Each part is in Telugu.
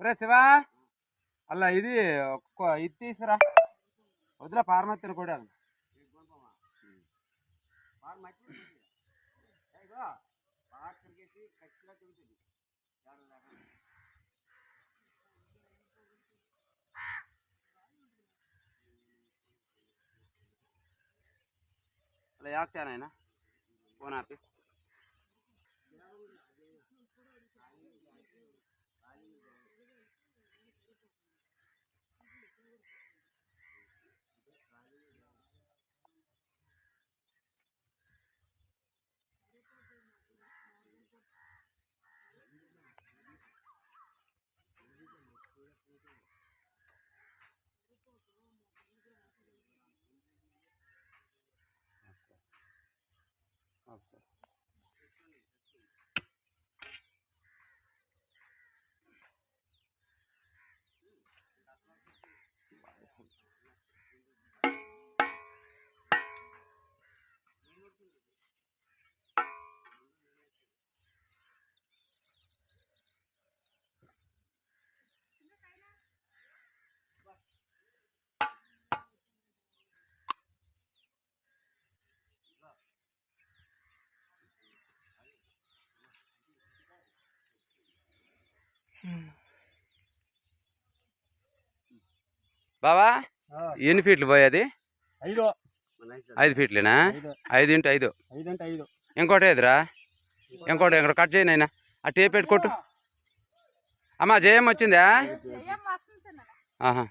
ఒరే శివా! అలా ఇది ఒక్క ఇది తీసుకురా వదిలే పారమత్తిన కూడా. అలా యాక్తానైనా আছে బావా? ఎన్ని ఫీట్లు పోయేది ఐదు. ఐదు ఫీట్లేనా? ఐదు. ఐదు ఇంటూ ఐదు. ఇంకోటి ఎదురా ఇంకోటి ఇక్కడ కట్ చేయనైనా ఆ టేప్ పెట్టి కొట్టు. అమ్మా జయం వచ్చిందా? ఆహా.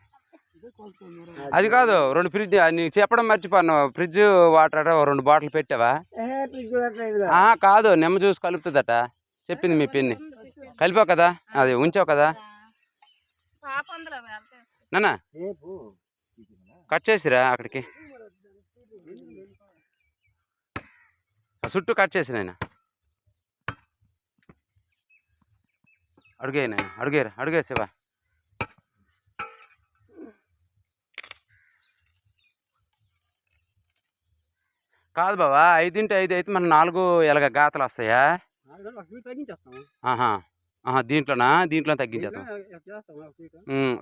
అది కాదు రెండు ఫ్రిడ్జ్ నీకు చెప్పడం మర్చిపోను. ఫ్రిడ్జ్ వాటర్ రెండు బాటిల్ పెట్టావా? ఆ, కాదు నిమ్మ జ్యూస్ కలుపుతుందట. చెప్పింది మీ పిన్ని. కలిపావు కదా? అది ఉంచావు కదా? నాన్న. కట్ చేసిరా అక్కడికి? ఆ చుట్టూ కట్ చేసి నాయన. అడుగే నాయన అడుగేరా అడుగే శివా. కాదు బావా ఐదింటి ఐదు అయితే మన నాలుగు ఎలాగ గాతలు వస్తాయా? ఆహా. దీంట్లోనా? దీంట్లో తగ్గించేద్దాం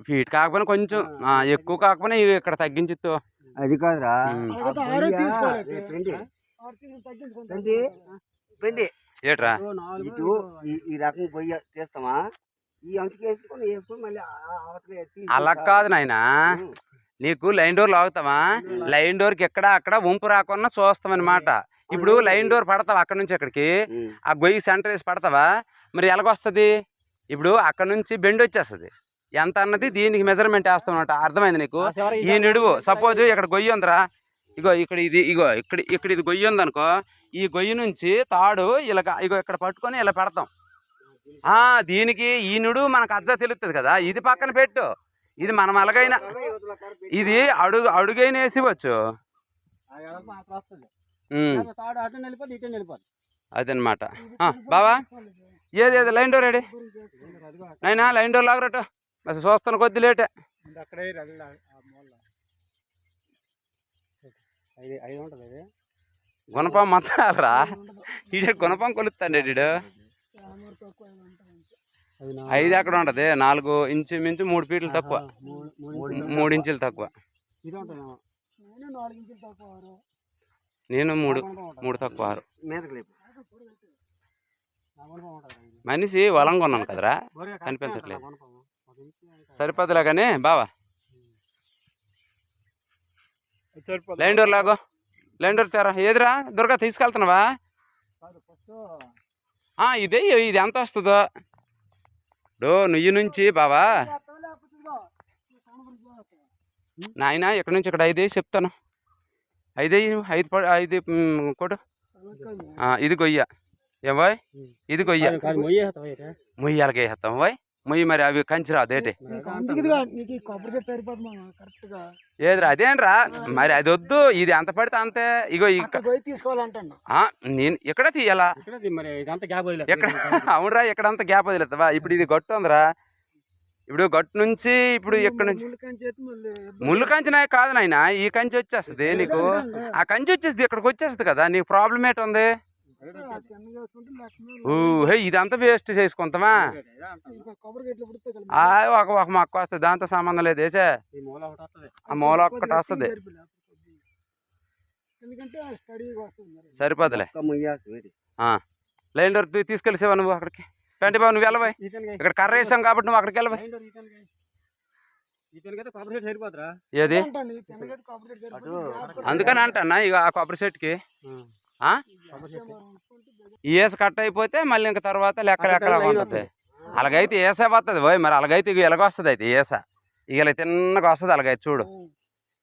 ఫీట్. కాకపోయినా కొంచెం ఆ, ఎక్కువ కాకపోయినా ఇవి ఇక్కడ తగ్గించిత్తు. అది కాదురా. ఏట్రా? ఇటు ఈ రకం పొయ్యి తీస్తామా? ఈ అంచుకు వేసుకొని వేసుకొని మళ్ళీ ఆ- అవతల తీసి అలా కాదు నాయనా. నీకు లైన్ డోర్ లాగుతావా? లైన్ డోర్కి ఎక్కడ అక్కడ వంపు రాకుండా చూస్తామన్నమాట. ఇప్పుడు లైన్ డోర్ పడతావా అక్కడ నుంచి అక్కడికి. ఆ గొయ్యి సెంటర్ వేసి పడతావా? మరి ఎలాగొస్తుంది? ఇప్పుడు అక్కడ నుంచి బెండ్ వచ్చేస్తుంది. ఎంత అన్నది దీనికి మెజర్మెంట్ వేస్తాం అనమాట అర్థమైంది నీకు? ఈ నిడువు సపోజ్ ఇక్కడ గొయ్యి ఉందిరా. ఇగో ఇక్కడ ఇది ఇగో ఇక్కడ ఇక్కడ ఇది గొయ్యి ఉందనుకో ఈ గొయ్యి నుంచి తాడు ఇలా ఇగో ఇక్కడ పట్టుకొని ఇలా పెడతాం. ఆ దీనికి ఈ నిడువు మనకు అజ్జ తెలుస్తుంది కదా. ఇది పక్కన పెట్టు. ఇది మనం అలాగైనా ఇది అడుగు అడుగైన వేసివచ్చు అదనమాట. బావా? ఏది ఏది? లైన్ డోర్ ఏడి నైనా లైన్ డోర్ లాగరట. బస్ చూస్తాను కొద్ది లేటే. గుణపం మొత్తాలరా ఈడ గుణపం కొలుస్తాండి ఈడు. ఐదు ఎక్కడ ఉంటది? నాలుగు ఇంచు మించు మూడు ఫీట్లు తక్కువ. మూడు ఇంచులు తక్కువ. నేను మూడు. మూడు తక్కువ ఆరు మీదకి లేపు నా గుణపం ఉంటుంది ఇది. మనిషి వలంగా ఉన్నాను కదరా? కనిపించట్లేదు. సరిపోదులే కానీ బావా. అది సరిపోదు. లైన్ డోర్ లాగో. లైన్ డోర్ తెరా. ఏదిరా? దుర్గా తీసుకెళ్తున్నావా? ఇదే ఇది ఎంత వస్తుందో? డో నుయ్యి నుంచి బావా. నాయన ఇక్కడ నుంచి? ఇక్కడ ఐదు చెప్తాను. ఐదు ఐదు ఐదు కొడు ఇది గొయ్య. ఏం బాయ్? ఇది గొయ్య కాదు, కాదు, మొయ్యేస్తావా అయితే? మొయ్యి అలాగే వేస్తాం బాయ్. మొయ్యి మరి అవి కంచి రాదేటి ఏదిరా అదేంట్రా? మరి అది వద్దు ఇది ఎంత పడితే అంతే. ఇగో నేను ఎక్కడ తీయాలా? ఎక్కడ అవునరా ఎక్కడంతా గ్యాప్ వదిలేస్తావా ఇప్పుడు ఇది గట్టు ఉందిరా. ఇప్పుడు గట్టు నుంచి ఇప్పుడు ఇక్కడ నుంచి? ముళ్ళు కంచి ఎత్తి మళ్ళీ ఇబ్బంది. ముళ్ళు కంచి నాకు కాదు నాయన ఈ కంచి వచ్చేస్తుంది నీకు. ఆ కంచి వచ్చేస్తుంది ఇక్కడికి వచ్చేస్తుంది కదా. నీకు ప్రాబ్లం ఏంటి ఉంది? ఆ కింద వేసుకుంటే లక్ష మీద ఊ హే ఇదంతా వేస్ట్ చేసుకుంటామా? ఒక ఒక మొక్క వస్తుంది దాంతో సంబంధం లేదు వేసే. ఈ మూల ఒకటి వస్తుంది. ఆ మూల ఒక్కటి వస్తుంది. సరిపోదులే. లైన్ డోర్ తీసుకెళ్ళిసేవా నువ్వు అక్కడికి. పెంటి బాబు నువ్వు వెళ్ళబాయ్ ఇక్కడ కర్ర వేసాం కాబట్టి నువ్వు అక్కడికి సరిపోతురా ఏది? అందుకని అంటన్నా ఇక ఆ కొబ్బరి చెట్టుకి? ఈ ఏస కట్ అయిపోతే మళ్ళీ ఇంకా తర్వాత లెక్క లెక్కలా ఉంటుంది. అలాగైతే ఏసే వస్తుంది పోయి మరి అలాగైతే ఇక ఎలాగ వస్తుంది అయితే ఏస ఇక ఇలా తిన్నగా వస్తుంది అలాగైతే చూడు.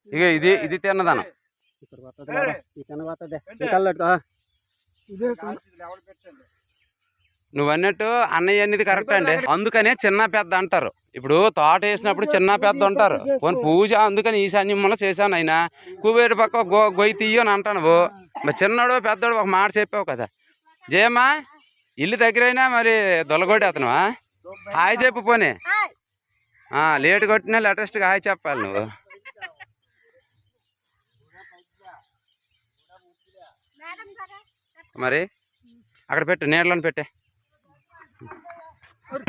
ఇక ఇది ఇది తిన్నదనం. ఇక్కడ నువ్వు అన్నట్టు అన్నయ్య అనేది కరెక్ట్ అండి. అందుకనే చిన్న పెద్ద అంటారు. ఇప్పుడు తోట వేసినప్పుడు చిన్న పెద్ద ఉంటారు పోనీ పూజ అందుకని ఈశాన్యంలో చేశాను అయినా కుబేరు పక్క గో గొయ్యి తీయు అని అంటాను నువ్వు మరి చిన్నోడు పెద్దోడు ఒక మాట చెప్పావు కదా. జయమ్మా ఇల్లు దగ్గరైనా మరి దొలగొడి అతనువా హాయ్ చెప్పు పోనీ. ఆ, లేట్ కొట్టినా లేటెస్ట్గా హాయ్ చెప్పాలి నువ్వు. మరి అక్కడ పెట్టు నీళ్ళని పెట్టే. పడు.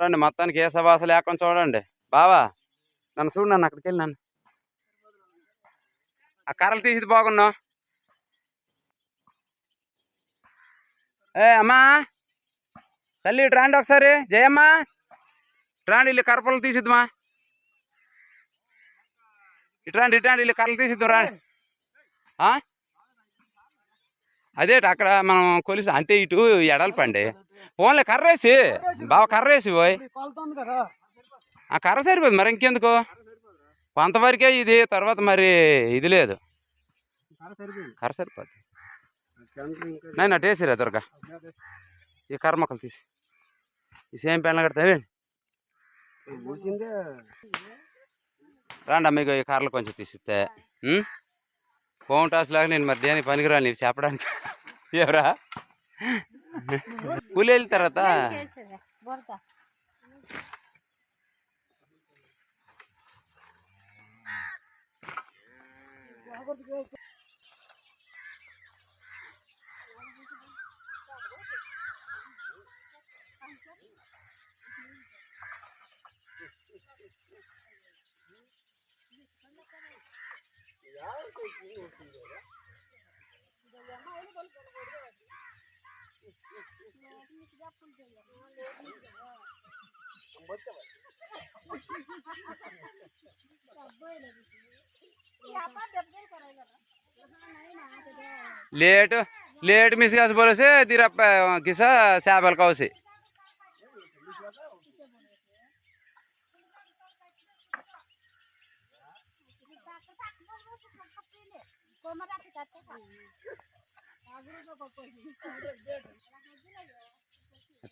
చూడండి మొత్తానికి ఏ సభాస లేకుండా చూడండి. బావా నన్ను చూడు నన్ను అక్కడికి వెళ్ళి నన్ను. ఆ కర్రలు తీసి బాగున్నావు? ఏ అమ్మా. తల్లి ఇటు రాండి ఒకసారి. జయమ్మా. ఇటు రాండి ఇల్లు కర్రపలు తీసిద్దామా? ఇటు రాండి ఇటు రాండి ఇల్లు కర్రలు తీసిద్దాం రాండి. ఆ? అదేట అక్కడ మనం కొలిసి అంటే ఇటు ఎడల్పండి ఫోన్లే కర్రేసి. బావ కర్రేసి పోయ్ ఆ కర్ర సరిపోదు మరి ఇంకెందుకు? కొంతవరకే ఇది తర్వాత మరి ఇది లేదు. కర్ర సరిపోద్ది. నైనా టేసిరా దొరక ఈ కర్మకలు తీసి. ఈ సేమ్ పెన్లు కడతావే రాండా మీకు ఈ కార్లు కొంచెం తీసిస్తే ఫోన్ టాస్ లాగా నేను మరి దేనికి పనికిరాను నీకు చెప్పడానికి? ఎవరా? పులి వెళ్ళిన తర్వాత? लेट लेट मिस गया बोले से तेरा प- किसा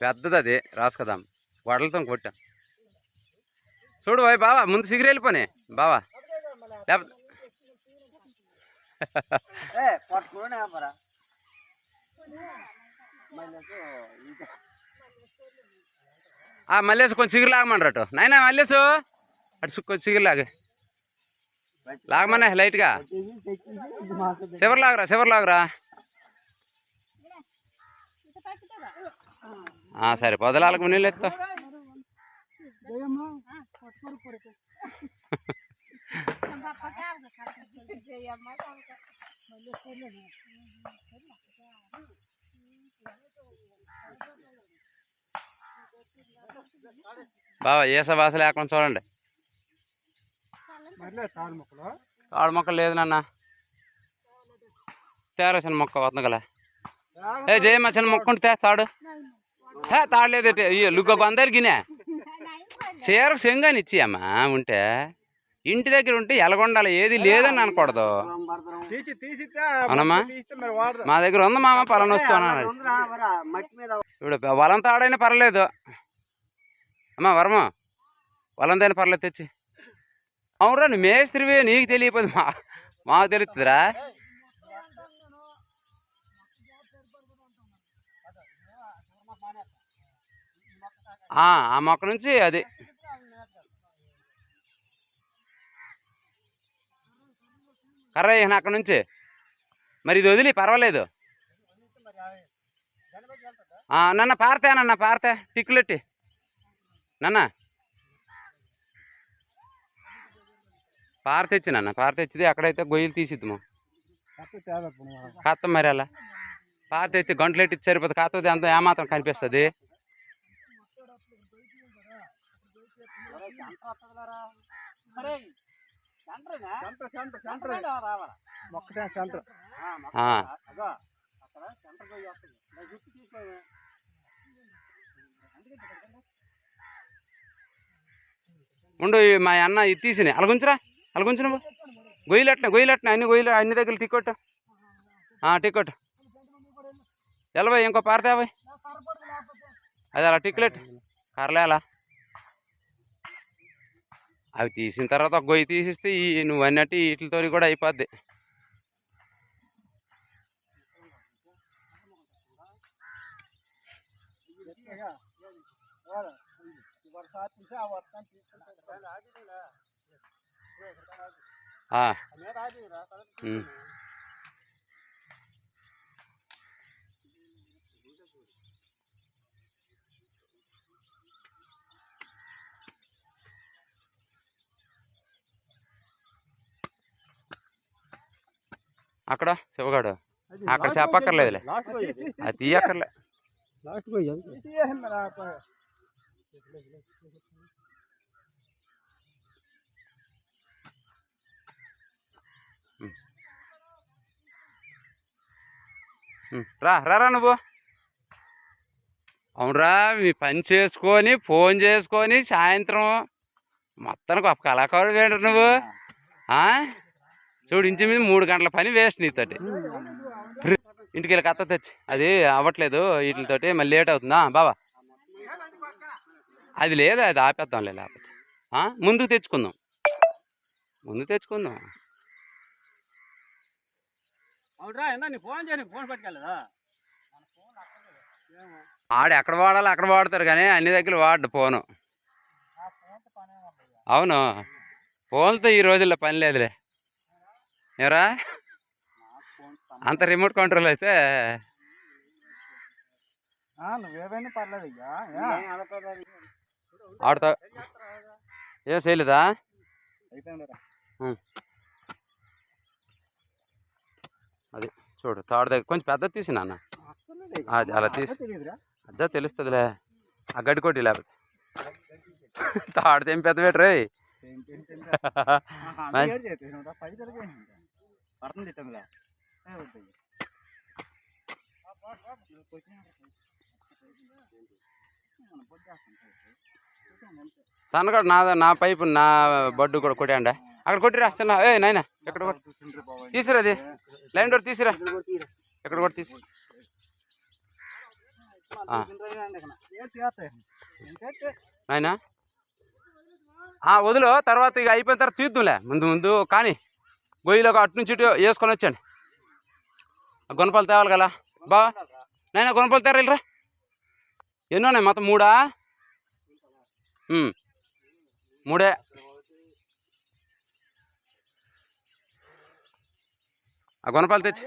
పెద్దది అది రాసుకదాం. వడలతో కొట్టా. చూడు బాయ్ బావా ముందు సిగిరి వెళ్ళిపోయి బావా. లేకపోతే మల్లేసు కొంచెం సిగురు లాగమన్నారు అటు. నాయనా మల్లేసు అటు కొంచెం సిగురు లాగే. లాగమన్నా లైట్గా చివరి లాగరా చివరి లాగరా సరే పొదలాలకు నీళ్ళు ఎత్తా జయమ్మ పట్టుకోరు ఏస వాస లేకుండా చూడండి. తాడు మొక్క లేదు నాన్న. తేరసిన మొక్క వస్తుంది కదా. ఏ జయమ్మ చిన్న మొక్క ఉంటే తాడు. హే తాడు లేదు లుగ్గ కొందరు గినే చీర సెంగాని ఇచ్చి అమ్మా ఉంటే. ఇంటి దగ్గర ఉంటే ఎలగొండాలి ఏది లేదని అనకూడదు. అవునమ్మా. మా దగ్గర ఉంది మామ పలానా వస్తున్నా మట్టి మీద ఇప్పుడు వలంతా ఆడైనా పర్లేదు. అమ్మా వరమ. వలంతైనా పర్లేదు తెచ్చి. అవునరా నువ్వు మేస్త్రివి నీకు తెలియపోదు. మా మాకు తెలుస్తుందిరా. ఆ మొక్క నుంచి అది. కర్ర వేసిన అక్కడ నుంచి? మరి ఇది వదిలి పర్వాలేదు. నన్న పారతే నన్న పారతే. టిక్కులెట్టి. నన్న. పార తెచ్చి నన్న పార తెచ్చిది అక్కడైతే గొయ్యలు తీసిద్దాము. కత్త మరి అలా పార తెచ్చి గంటలెట్టి సరిపోతుంది కాకపోతే అంత ఏమాత్రం కనిపిస్తుంది? ఉండు మా అన్న ఇది తీసినాయి. అలాగుంచురా అలాగుంచు నువ్వు గొయ్యలట్న గొయ్యలట్న. అన్ని గొయ్యలు అన్ని దగ్గర టికెట్ టికెట్ ఎలవై ఇంకో పారతావై అది అలా టిక్లెట్ కర్లే అలా. అవి తీసిన తర్వాత ఒక గొయ్యి తీసిస్తే ఈ నువ్వు అన్నట్టు వీటితో కూడా అయిపోద్ది. ఆ, అక్కడ శివగాడు. అక్కడ చెప్పక్కర్లేదులే. అది తీయక్కర్లే. రా రా రా నువ్వు. అవునరా మీ పని చేసుకొని ఫోన్ చేసుకొని సాయంత్రం మొత్తానికి ఒక కళాకారుడు వేడు నువ్వు? చూడు ఇంచుమించు మూడు గంటల పని వేస్ట్ నీతోటి. ఇంటికి వెళ్ళి కత్త తెచ్చి. అది అవ్వట్లేదు వీటితోటి మళ్ళీ లేట్ అవుతుందా? బావా. అది లేదు అది ఆపేద్దాంలే లేకపోతే? ముందుకు తెచ్చుకుందాం. ముందు తెచ్చుకుందాం. అవునరా ఏందా నీ ఫోన్ చేయని ఫోన్ పట్టుకెళ్ళదా? ఆడు ఎక్కడ వాడాలో అక్కడ వాడతారు కానీ అన్ని దగ్గర వాడు ఫోను. అవును. ఫోన్తో ఈ రోజుల్లో పని లేదులే. ఏరా? అంత రిమోట్ కంట్రోల్ అయితే. నువ్వేమైనా పర్లేదు ఆడుతా. ఏం చేయలేదా అది చూడు తాడు దగ్గర కొంచెం పెద్ద తీసి నాన్న. అది అలా తీసి అదే తెలుస్తుందిలే. ఆ గడ్డి కొట్టి లేకపోతే. తాడితే ఏం పెద్ద పెట్టరు సన్నగాడు నా నా పైపు నా బడ్డు కూడా కొట్టాండా అక్కడ కొట్టిరా చిన్న ఏ నాయన ఎక్కడ తీసిరా అది. లైన్ డోర్ తీసిరా. ఎక్కడ కూడా తీసి? ఆ. నాయనా. వదిలో తర్వాత ఇక అయిపోయిన తర్వాత తీద్దులే. ముందు ముందు కానీ గొయ్యిలో ఒక అటు నుంచి ఇటు వేసుకొని వచ్చాను. గుణపాలు తేవాలి కదా. బా. నాయన గుణపాలు తేరా వెళ్ళరా ఎన్నోనే మొత్తం మూడా? మూడే. ఆ గుణపాలు తెచ్చి.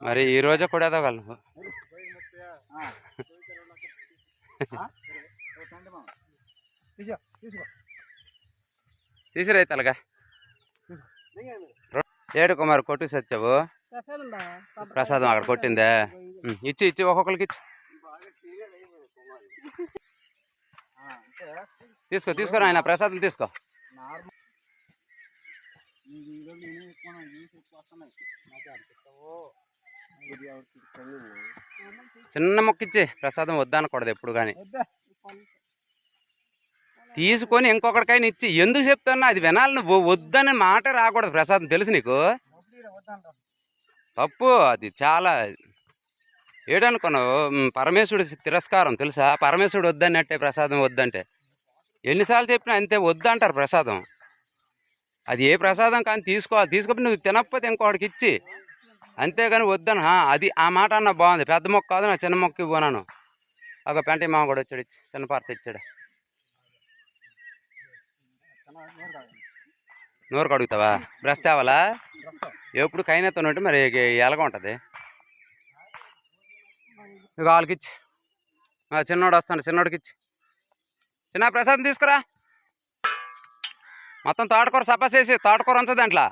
మరి ఈ రోజే కొడేదగలను తీసిరైతే అలాగా ఏడు కుమార్ కొట్టు సత్యవు. ప్రసాదం అక్కడ కొట్టిందే? ఇచ్చి ఇచ్చి ఒక్కొక్కరికి ఇచ్చి. తీసుకో తీసుకో ఆయన ప్రసాదం తీసుకో. చిన్న మొక్క ఇచ్చి ప్రసాదం వద్దనకూడదు ఎప్పుడు కానీ తీసుకొని ఇంకొకరికైనా ఇచ్చి. ఎందుకు చెప్తున్నా? అది వినాలి నువ్వు. వద్దని మాట రాకూడదు ప్రసాదం. తెలుసు నీకు? తప్పు. అది చాలా ఏడనుకున్నావు? పరమేశ్వరుడు తిరస్కారం తెలుసా? పరమేశ్వరుడు వద్దన్నట్టే ప్రసాదం వద్దంటే. ఎన్నిసార్లు చెప్పినా అంతే వద్దంటారు ప్రసాదం. అది ఏ ప్రసాదం కానీ తీసుకోవాలి తీసుకొని నువ్వు తినకపోతే ఇంకోటికి ఇచ్చి. అంతేగాని వద్దను. హా, అది ఆ మాట అన్న బాగుంది. పెద్ద మొక్క కాదు నా చిన్న మొక్క ఇవ్వనాను. ఒక పెంట మామ కూడా వచ్చాడు ఇచ్చి చిన్న పార్త ఇచ్చాడు. నూరు కడుగుతావా? బ్రష్ తేవాలా? ఎప్పుడు కైనతో ఉంటే మరి ఎలాగ ఉంటుంది. ఇక వాళ్ళకి ఇచ్చి. ఆ, చిన్నోడు వస్తాడు చిన్నోడికి ఇచ్చి. చిన్న ప్రసాదం తీసుకురా. మొత్తం తోటకూర సపసేసి తోటకూర ఉంచదు దాంట్లో.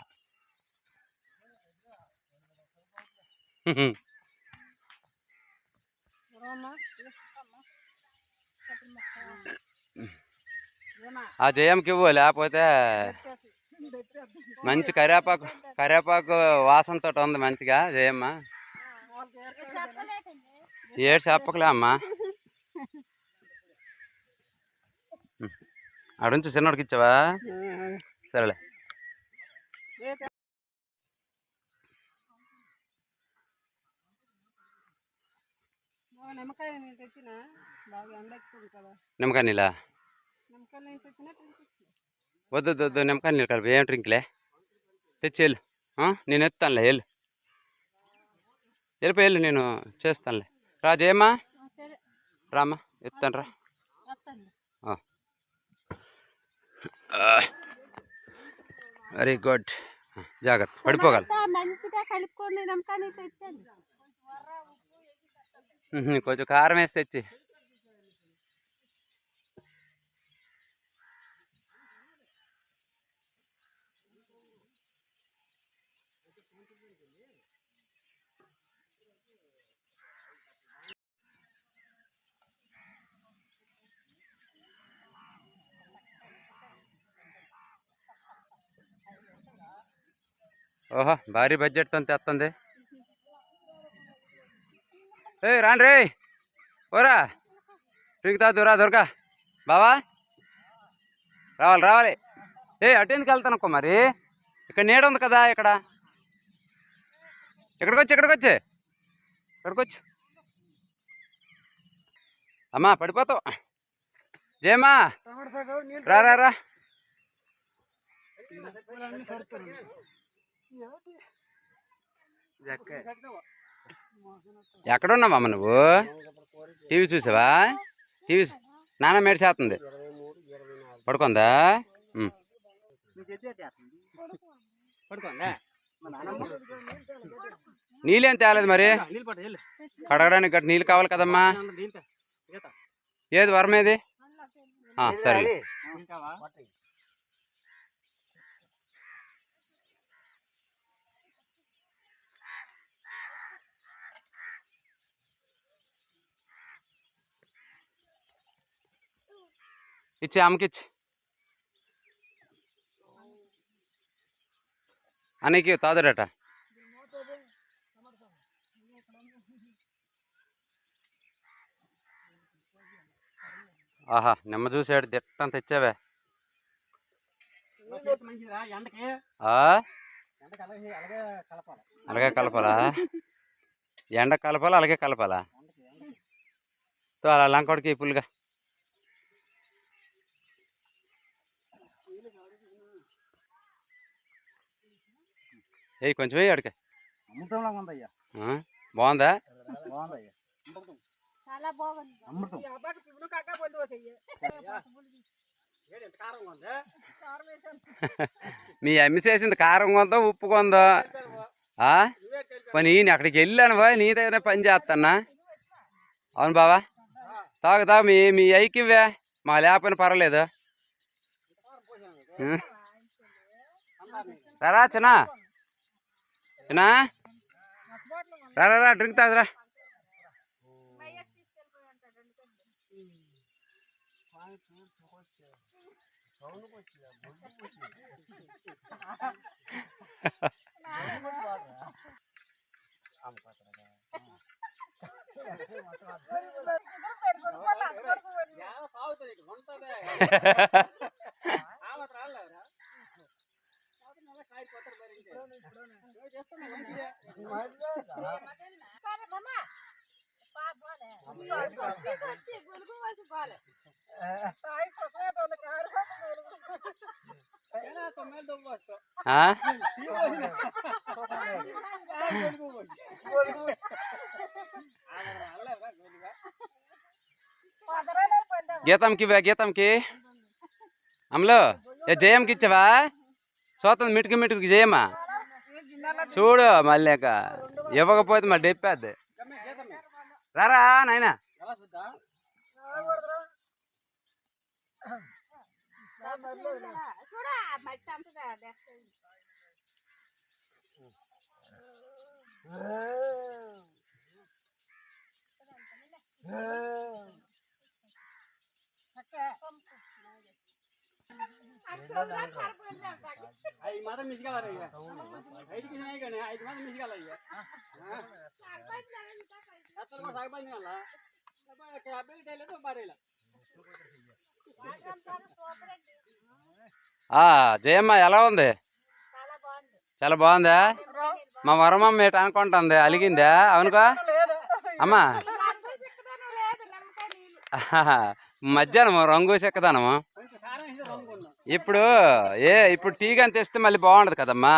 ఆ జయంకి ఇవ్వు లేకపోతే మంచి కరివేపాకు కరివేపాకు వాసనతో ఉంది మంచిగా జయమ్మ ఏడు చెప్పకలే అమ్మా. అడుంచు చిన్నోడికి ఇచ్చావా? సరేలే. నిమ్మకాయ నీళ్ళ? వద్దు వద్దు, నిమ్మకాయ నీళ్ళు కలిపి. ఏం డ్రింక్లే? తెచ్చి వెళ్ళు? నేను ఎత్తానులే వెళ్ళు. వెళ్ళిపోయి వెళ్ళు నేను చేస్తానులే. రా జయమ్మా సరే రామ్మా ఎత్తాను రా. వెరీ గుడ్ జాగ్రత్త ఉహు, కొంచెం కారం వేసి తెచ్చి. ఓహో భారీ బడ్జెట్తో తెస్తుంది ఏ రాండి రే. ఓరా డ్రింక్ రా దొరక. బావా. రావాలి రావాలి. ఏ అటు ఎందుకు వెళ్తాను అక్కో మరి? ఇక్కడ నీడ ఉంది కదా ఇక్కడ. ఇక్కడికి వచ్చి ఇక్కడికి వచ్చి ఇక్కడికి వచ్చి అమ్మా పడిపోతావు జయమ్మా రా రా రా ఎక్కడున్నావమ్మ నువ్వు? టీవీ చూసావా? టీవీ నాన్న మేడి చేస్తుంది. పడుకుందా? నీళ్ళేం తేలేదు మరి? కడగడానికి గట్టి నీళ్ళు కావాలి కదమ్మా. ఏది వరం ఏది? ఆ, సరే. ఇచ్చి అమ్మకిచ్చి అనేకి తాదడట ఆహా నిమ్మ చూసాడు దిట్టం తెచ్చావే. ఆ? అలాగే కలపాలా? ఎండ కలపాలా అలాగే కలపాలా? తో అలా లంకోడికి పుల్లుగా ఏయ్ కొంచెం వేయి అడికే అమృతంలా ఉందయ్యా బాగుందా బాగుందయ్యా చాలా బాగుంది అమృతం. ఈ అబ్బాయికి ఇప్పుడు కాక పొంది పోతాయి ఏడు ఎంత కారంగా ఉంది? కారం వేసాను. మీ అమ్మి చేసింది కారం కొందో ఉప్పు కొందో ఆ? పని నేను అక్కడికి వెళ్ళాను బా నీ దగ్గర పని చేస్తానా? అవును బావా. తాగు తాగు మీ మీ ఐకివ్వే మా లేకపోయినా పర్వాలేదు. రారా చిన్న చిన్న రా రా, రా డ్రింక్ తాగురా అవుతుంది ఇటు ఉంటది గీతంకి ఇవ్వా గీతంకి? అమలు ఏ జయంకి ఇచ్చావా? సోతం మిటుకు మిటుకు జయమా? చూడు మళ్ళీ ఇవ్వకపోతే మరి డెప్పేద్ది. రారా నాయన? ఎలా చూడా. ఐదు మాత్రం మిసిగలరు ఇక ఐదుకి కానీ ఐదు మాత్రం ఇక కూడా లేదు భార్యలా ఆ, జయమ్మ ఎలా ఉంది? చాలా బాగుంది? మా వరమమ్మ ఏట అనుకుంటుంది అలిగిందా? అవునుగా? అమ్మా. మధ్యాహ్నం రంగు చెక్కదానము ఇప్పుడు ఏ ఇప్పుడు టీ కానీ తెస్తే మళ్ళీ బాగుండదు కదమ్మా.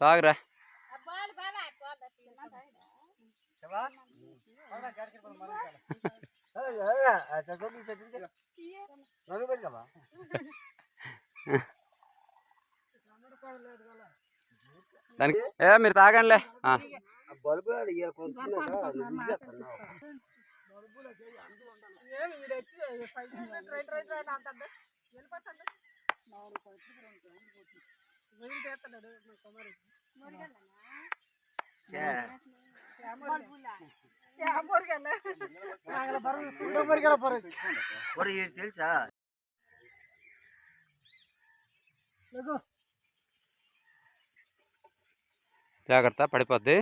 తాగురా. దానికి ఏ మీరు తాగండిలే. బల్బు ఇయ్య కొంచెం తెలుసా? జాగ్రత్త పడిపోద్ది.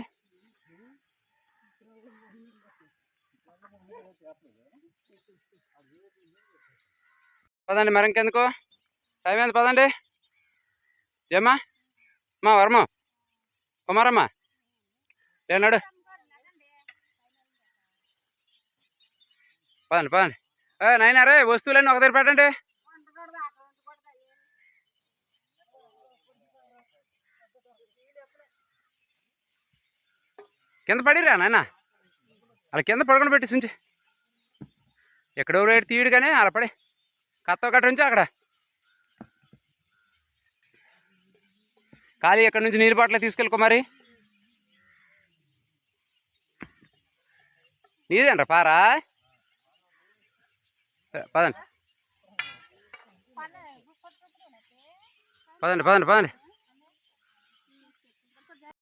పదండి మరి ఇంకెందుకు టైం ఎంత పదండి. ఏమ్మా? మా వర్మ. కుమారమ్మ. ఏనాడు పదండి పదండి. ఏ నాయనా రే వస్తువులన్నీ ఒక దగ్గర పెట్టండి. కింద పడిరా నాయన? అలా కింద పడుకొని పెట్టి ఉంచి. ఎక్కడో రేటు తీయడు కానీ అలా పడి. కత్త ఒకటి నుంచి అక్కడ. ఖాళీ ఎక్కడి నుంచి నీరు బాటలో తీసుకెళ్ళుకో మరి. నీదేంట్రా పారా? పదండి. పదండి పదండి పదండి.